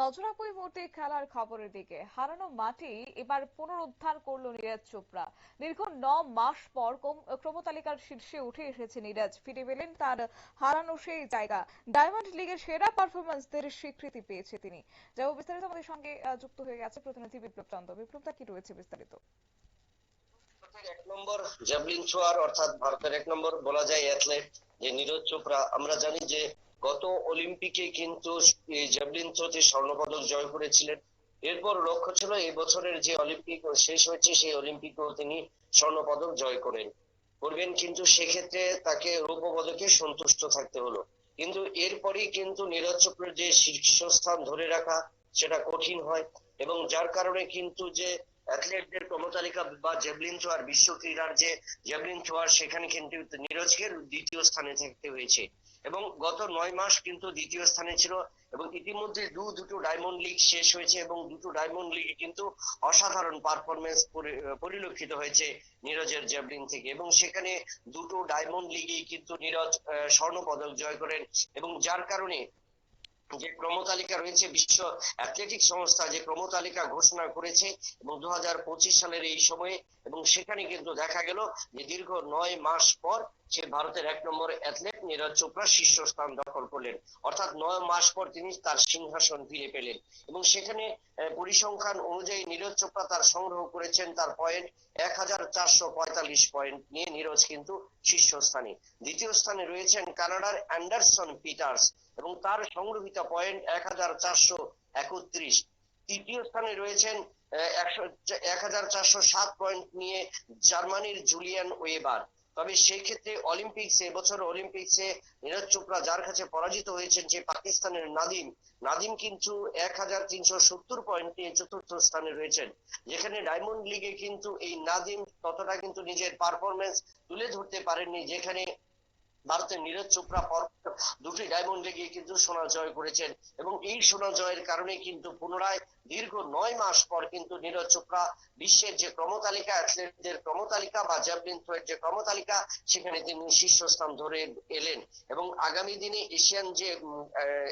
নজর খেলার খবরের দিকে। হারানো মাটি এবার পুনরুদ্ধার করল নীরজ চোপড়া। দীর্ঘ ন মাস পর ক্রমতালিকার শীর্ষে উঠে এসেছে নীরজ। ফিরে পেলেন তার হারানো সেই জায়গা। ডায়মন্ড লিগের সেরা পারফরমেন্সদের স্বীকৃতি পেয়েছে তিনি। বিস্তারিত আমাদের সঙ্গে যুক্ত হয়ে গেছে প্রতিনিধি বিপ্লব কি রয়েছে বিস্তারিত? এক নম্বর জ্যাভলিন থ্রোয়ার অর্থাৎ ভারতের এক নম্বর বলা যায় অ্যাথলেট যে নীরজ চোপড়া। আমরা জানি যে গত অলিম্পিকে কিন্তু জ্যাভলিন থ্রোতে স্বর্ণপদক জয় করেছিলেন। এরপর লক্ষ্য ছিল এই বছরের যে অলিম্পিক শেষ হয়েছে, সেই অলিম্পিকেও তিনি স্বর্ণপদক জয় করেন। করবেন কিন্তু সেক্ষেত্রে তাকে রৌপ্য পদকে সন্তুষ্ট থাকতে হলো। কিন্তু এরপরই কিন্তু নীরজ চোপড়ার যে শীর্ষস্থান ধরে রাখা, সেটা কঠিন হয় এবং যার কারণে কিন্তু যে অ্যাথলেটদের ক্রমতালিকা বা জেভলিন থ্রোয়ার বিশ্ব ক্রীড়ার যে জেভলিন থ্রোয়ার, সেখানে কিন্তু নীরজকে দ্বিতীয় স্থানে থাকতে হয়েছে। এবং গত নয় মাস কিন্তু দ্বিতীয় স্থানে ছিল এবং ইতিমধ্যে দু দুটো ডায়মন্ড লিগ শেষ হয়েছে এবং দুটো ডায়মন্ড লিগে কিন্তু অসাধারণ পারফরমেন্স পরিলক্ষিত হয়েছে নীরজের জ্যাভলিন থেকে। এবং সেখানে দুটো ডায়মন্ড লিগেই কিন্তু নীরজ স্বর্ণ পদক জয় করেন এবং যার কারণে যে ক্রমতালিকা রয়েছে, বিশ্ব অ্যাথলেটিক সংস্থা যে ক্রমতালিকা ঘোষণা করেছে এবং দু হাজার পঁচিশ সালের এই সময়ে, এবং সেখানে কিন্তু দেখা গেল যে দীর্ঘ নয় মাস পর সে ভারতের এক নম্বর অ্যাথলেট নীরজ চোপড়া শীর্ষস্থান দখল করলেন। অর্থাৎ নয় মাস পর তিনি তার সিংহাসন ফিরে পেলেন এবং সেখানে পরিসংখ্যান অনুযায়ী নীরজ চোপড়া তার সংগ্রহ করেছেন তার পয়েন্ট এক হাজার চারশো পঁয়তাল্লিশ পয়েন্ট নিয়ে নীরজ কিন্তু শীর্ষস্থানে। দ্বিতীয় স্থানে রয়েছেন কানাডার অ্যান্ডারসন পিটার্স এবং তার সংগ্রহিত পয়েন্ট এক হাজার চারশো একত্রিশ। তৃতীয় স্থানে রয়েছেন একশো এক হাজার চারশো সাত পয়েন্ট নিয়ে জার্মানির জুলিয়ান ওয়েবার। তবে সেই ক্ষেত্রে অলিম্পিক্সে এবছর অলিম্পিক্সে নীরজ চোপড়া যার কাছে পরাজিত হয়েছেন যে পাকিস্তানের নাদিম। নাদিম কিন্তু এক হাজার তিনশো সত্তর পয়েন্ট নিয়ে চতুর্থ স্থানে রয়েছেন। যেখানে ডায়মন্ড লিগে কিন্তু এই নাদিম ততটা কিন্তু নিজের পারফরমেন্স তুলে ধরতে পারেননি, যেখানে ভারতের নীরজ চোপড়া পর দুটি ডায়মন্ড লিগে কিন্তু সোনা জয় করেছেন। এবং এই সোনা জয়ের কারণে কিন্তু পুনরায় দীর্ঘ নয় মাস পর কিন্তু নীরজ চোপড়া বিশ্বের যে ক্রমতালিকা, অ্যাথলেটদের ক্রমতালিকা বা জ্যাভলিন থ্রোয়ের যে ক্রমতালিকা, সেখানে তিনি শীর্ষস্থান ধরে এলেন। এবং আগামী দিনে এশিয়ান যে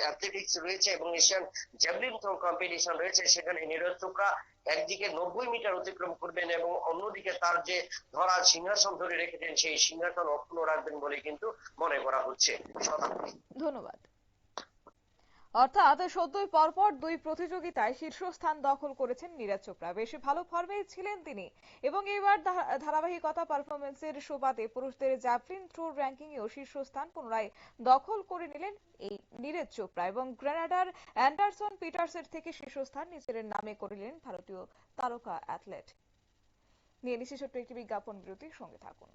অ্যাথলেটিক্স রয়েছে এবং এশিয়ান জ্যাভলিন থ্রো কম্পিটিশন রয়েছে, সেখানে নীরজ চোপড়া একদিকে নব্বই মিটার অতিক্রম করবেন এবং অন্যদিকে তার যে ধরা সিংহাসন ধরে রেখেছেন, সেই সিংহাসন অক্ষুণ্ণ রাখবেন বলে কিন্তু মনে করা হচ্ছে। ধন্যবাদ। অর্থাৎ সদ্যই পরপর দুই প্রতিযোগিতায় শীর্ষস্থান দখল করেছেন নীরজ চোপড়া। বেশ ভালো ফর্মে ছিলেন তিনি এবং এবার ধারাবাহিকতা পারফরমেন্সের সুবাদে পুরুষদের জ্যাভলিন থ্রো র্যাঙ্কিং এও শীর্ষস্থান পুনরায় দখল করে নিলেন এই নীরজ চোপড়া এবং গ্রেনাডার অ্যান্ডারসন পিটার্সের থেকে শীর্ষস্থান নিজের নামে করে নিলেন ভারতীয় তারকা অ্যাথলেট নিয়ে নিচ্ছি ছোট্ট একটি বিজ্ঞাপন বিরতির সঙ্গে থাকুন।